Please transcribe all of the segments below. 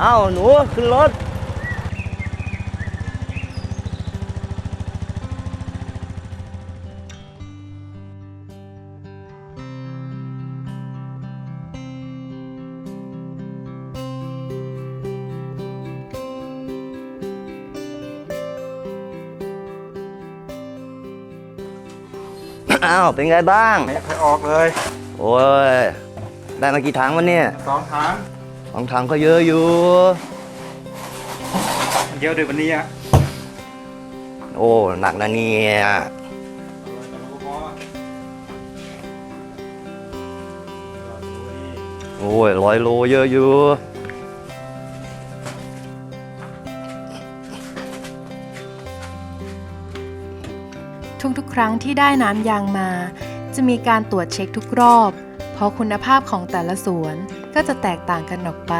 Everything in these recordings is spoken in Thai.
เอ้าหนูขึ้นรถอ้าวเป็นไงบ้าง ไม่เคยออกเลย โอ้ย ได้มากี่ถังวันเนี่ย สองครั้ง สองถังก็เยอะอยู่ เยอะด้วยวันนี้อะโอ้ หนักนะเนี่ยโอ้ยร้อยโลเยอะอยู่ทุกๆครั้งที่ได้น้ำยางมา จะมีการตรวจเช็คทุกรอบ เพราะคุณภาพของแต่ละสวน ก็จะแตกต่างกันออกไป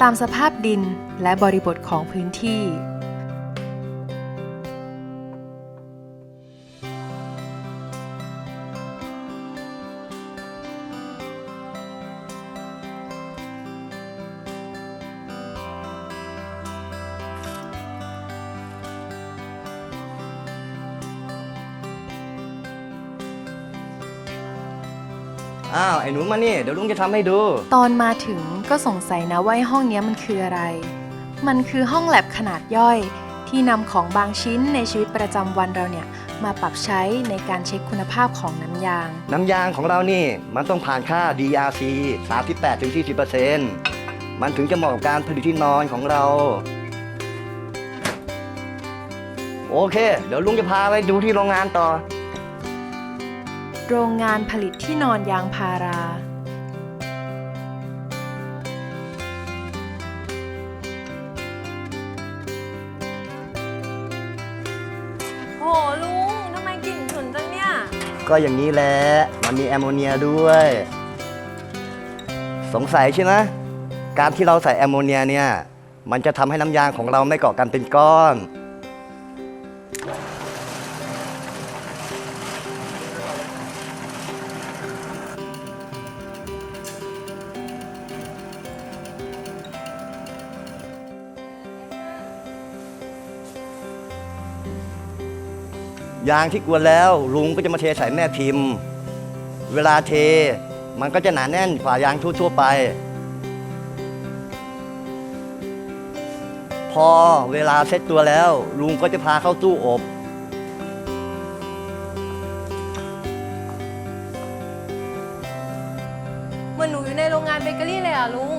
ตามสภาพดินและบริบทของพื้นที่ อ้าวไอ้หนูมานี่เดี๋ยวลุงจะทำให้ดู ตอนมาถึงก็สงสัยนะว่าไอ้ห้องเนี้ยมันคืออะไร มันคือห้องแลบขนาดย่อย ที่นำของบางชิ้นในชีวิตประจำวันเราเนี่ย มาปรับใช้ในการเช็คคุณภาพของน้ำยาง น้ำยางของเรานี่มันต้องผ่านค่า DRC 38-40%มันถึงจะเหมาะกับการผลิตที่นอนของเรา โอเค เดี๋ยวลุงจะพาไปดูที่โรงงานต่อ โรงงานผลิตที่นอนยางพารา โหลุงทำไมกลิ่นฉุนจังเนี่ย ก็อย่างนี้แหละ มันมีแอมโมเนียด้วย สงสัยใช่ไหมการที่เราใส่แอมโมเนียเนี่ย มันจะทำให้น้ำยางของเราไม่เกาะกันเป็นก้อน ยางที่กวนแล้วลุงก็จะมาเทใส่แม่พิมพ์ เวลาเทมันก็จะหนาแน่นกว่ายางทั่วๆไป พอเวลาเซ็ตตัวแล้ว ลุงก็จะพาเข้าตู้อบเหมือนหนูอยู่ในโรงงานเบเกอรี่เลยอะลุง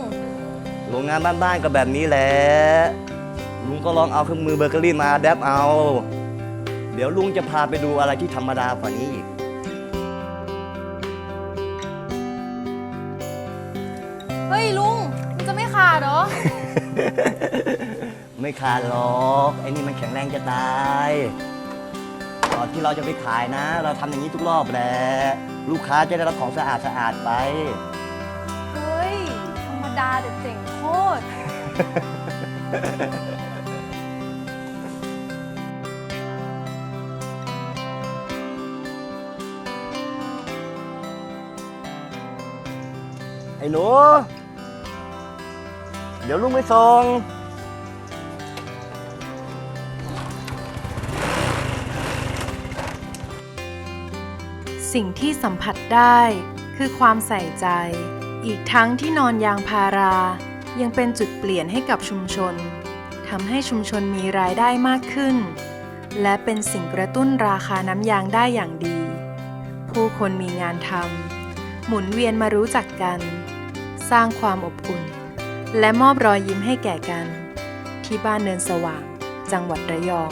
โรงงานบ้านๆก็แบบนี้แหละลุงก็ลองเอาเครื่องมือเบเกอรี่มาแดบเอา เดี๋ยวลุงจะพาไปดูอะไรที่ธรรมดากว่านี้อีก เฮ้ยลุงมันจะไม่ขาดเหรอ ไม่ขาดหรอกไอ้นี่มันแข็งแรงจะตายก่อนที่เราจะไปขายนะ เราทำอย่างนี้ทุกรอบแหละลูกค้าจะได้รับของสะอาดสะอาดๆไป เฮ้ย ธรรมดาแต่เจ๋งโคตร อ้หนู เดี๋ยวลุงไปส่งสิ่งที่สัมผัสได้คือความใส่ใจ อีกทั้งที่นอนยางพารา ยังเป็นจุดเปลี่ยนให้กับชุมชนทำให้ชุมชนมีรายได้มากขึ้น และเป็นสิ่งกระตุ้นราคาน้ำยางได้อย่างดี ผู้คนมีงานทำหมุนเวียนมารู้จักกัน สร้างความอบอุ่น และมอบรอยยิ้มให้แก่กัน ที่บ้านเนินสว่าง จังหวัดระยอง